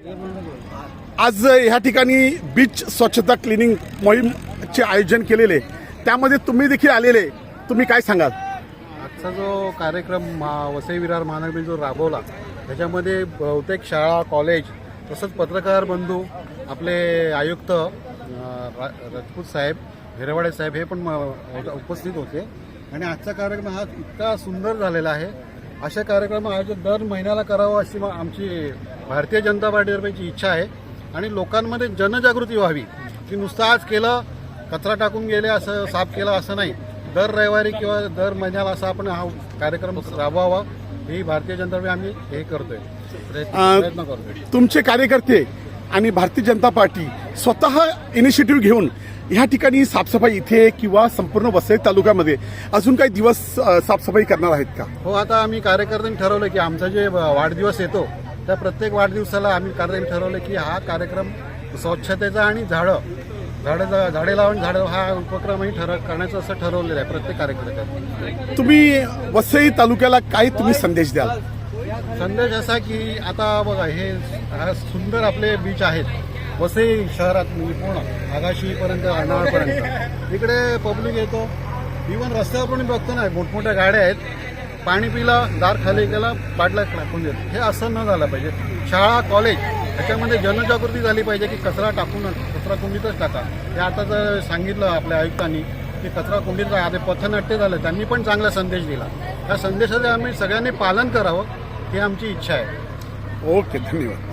आज ह्या ठिकाणी बीच स्वच्छता क्लिनिंग मोहीमचे आयोजन केलेले. त्यामध्ये तुम्ही देखील आलेले. तुम्ही काय सांगाल? आजचा जो कार्यक्रम मा- वसई विरार महानगरी जो राबवला त्याच्यामध्ये बहुतेक शाळा कॉलेज तसंच पत्रकार बंधू आपले आयुक्त राजपूत साहेब हिरवाडे साहेब हे पण उपस्थित होते. आणि आजचा कार्यक्रम हा इतका सुंदर झालेला आहे. अशा कार्यक्रम आयोजन दर महिन्याला करावं अशी आमची भारतीय जनता पार्टीतर्फेची इच्छा आहे. आणि लोकांमध्ये जनजागृती व्हावी. की नुसतं आज केलं कचरा टाकून गेले असं साफ केलं असं नाही. दर रविवारी किंवा दर महिन्याला असा आपण हा कार्यक्रम राबवावा. ही भारतीय जनता पार्टी आम्ही हे करतोय. प्रयत्न करतोय. तुमचे कार्यकर्ते आणि भारतीय जनता पार्टी स्वतः इनिशिएटिव्ह घेऊन ह्या ठिकाणी साफसफाई इथे किंवा संपूर्ण वसई तालुक्यामध्ये अजून काही दिवस साफसफाई करणार आहेत का? हो आता आम्ही कार्यकर्त्यांनी ठरवलं की आमचा जे वाढदिवस येतो त्या प्रत्येक वाढदिवसाला आम्ही कार्यकर्त्यांनी ठरवलं की हा कार्यक्रम स्वच्छतेचा आणि झाडं झाडं झाडे लावून झाडं हा उपक्रमही ठर करण्याचं असं ठरवलेलं आहे प्रत्येक कार्यकर्त्याने. तुम्ही वसई तालुक्याला काय तुम्ही संदेश द्याल? संदेश असा की आता बघा हा सुंदर आपले बीच आहेत. वसई शहरात म्हणजे पूर्ण आगाशीपर्यंत अर्नाळपर्यंत इकडे पब्लिक येतो. इवन रस्त्यावर पण बघतो ना मोठमोठ्या गाड्या आहेत. पाणी पिला दार खाली गेला बाटला टाकून देतो. हे असं न झालं पाहिजे. शाळा कॉलेज त्याच्यामध्ये जनजागृती झाली पाहिजे की कचरा टाकून कचरा कुंडीतच टाका. हे आता जर सांगितलं आपल्या आयुक्तांनी की कचरा कुंडीत आता पथनाट्य झालं. त्यांनी पण चांगला संदेश दिला. त्या संदेशाचे आम्ही सगळ्यांनी पालन करावं ही आमची इच्छा आहे. ओके धन्यवाद.